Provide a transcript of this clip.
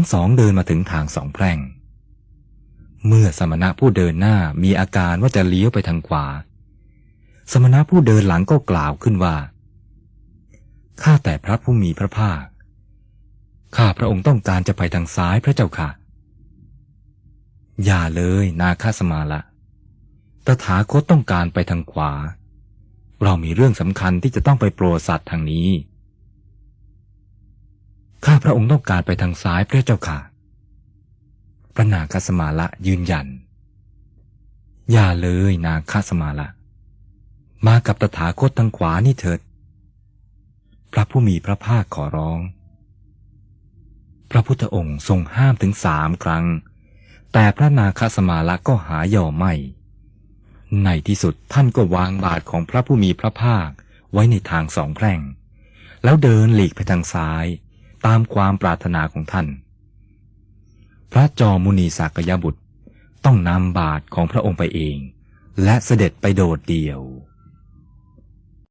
ทั้งสองเดินมาถึงทางสองแพร่ง เมื่อสมณะผู้เดินหน้ามีอาการว่าจะเลี้ยวไปทางขวา สมณะผู้เดินหลังก็กล่าวขึ้นว่า ข้าแต่พระผู้มีพระภาค ข้าพระองค์ต้องการจะไปทางซ้ายพระเจ้าค่ะ อย่าเลยนาคาสมาละตถาคตต้องการไปทางขวา เรามีเรื่องสำคัญที่จะต้องไปโปรดสัตว์ทางนี้ ข้าพระองค์ต้องการไปทางซ้ายพระเจ้าค่ะ พระนาคสมาละยืนยัน อย่าเลยนาคสมาละ มากับตถาคตทางขวานี่เถิด พระผู้มีพระภาคขอร้อง พระพุทธองค์ทรงห้ามถึงสามครั้ง แต่พระนาคสมาละก็หายอมไม่ ในที่สุดท่านก็วางบาทของพระผู้มีพระภาคไว้ในทางสองแพร่ง แล้วเดินหลีกไปทางซ้าย ตามความปรารถนาของท่าน พระจอมุนีสักยบุตรต้องนำบาทของพระองค์ไปเอง และเสด็จไปโดดเดี่ยว